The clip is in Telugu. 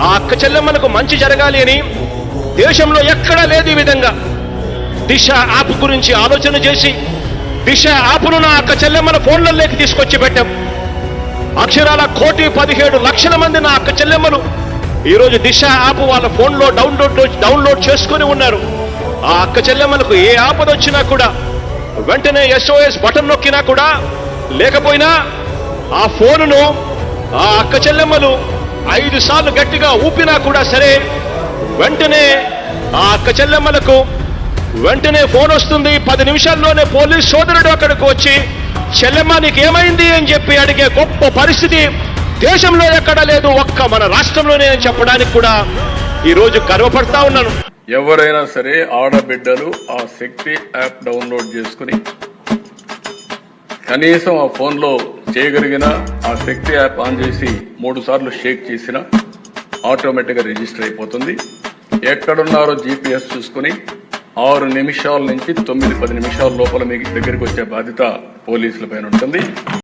ఆ అక్క చెల్లెమ్మలకు మంచి జరగాలి అని దేశంలో ఎక్కడా లేదు ఈ విధంగా. దిశ యాప్ గురించి ఆలోచన చేసి దిశ యాప్ను నా అక్క చెల్లెమ్మల ఫోన్లలోకి తీసుకొచ్చి పెట్టాం. అక్షరాల కోటి పదిహేడు లక్షల మంది నా అక్క చెల్లెమ్మలు ఈరోజు దిశ యాప్ వాళ్ళ ఫోన్లో డౌన్లోడ్ డౌన్లోడ్ చేసుకుని ఉన్నారు. ఆ అక్క చెల్లెమ్మలకు ఏ ఆపద వచ్చినా కూడా వెంటనే ఎస్ఓఎస్ బటన్ నొక్కినా కూడా లేకపోయినా ఆ ఫోనును ఆ అక్క చెల్లెమ్మలు ఐదు సార్లు గట్టిగా ఊపినా కూడా సరే వెంటనే ఆ అక్క చెల్లెమ్మలకు వెంటనే ఫోన్ వస్తుంది. పది నిమిషాల్లోనే పోలీస్ సోదరుడు అక్కడికి వచ్చి చెల్లెమ్మ నీకు ఏమైంది అని చెప్పి అడిగే గొప్ప పరిస్థితి దేశంలో ఎక్కడా లేదు ఒక్క మన రాష్ట్రంలోనే అని చెప్పడానికి కూడా ఈరోజు గర్వపడతా ఉన్నాను. ఎవరైనా సరే ఆడబిడ్డలు ఆ శక్తి యాప్ డౌన్లోడ్ చేసుకుని కనీసం ఆ ఫోన్లో చేయగలిగిన ఆ శక్తి యాప్ ఆన్ చేసి మూడు సార్లు షేక్ చేసిన ఆటోమేటిక్గా రిజిస్టర్ అయిపోతుంది. ఎక్కడున్నారో జీపీఎస్ చూసుకుని ఆరు నిమిషాల నుంచి తొమ్మిది పది నిమిషాల లోపల మీకు దగ్గరికి వచ్చే బాధ్యత పోలీసుల పైన ఉంటుంది.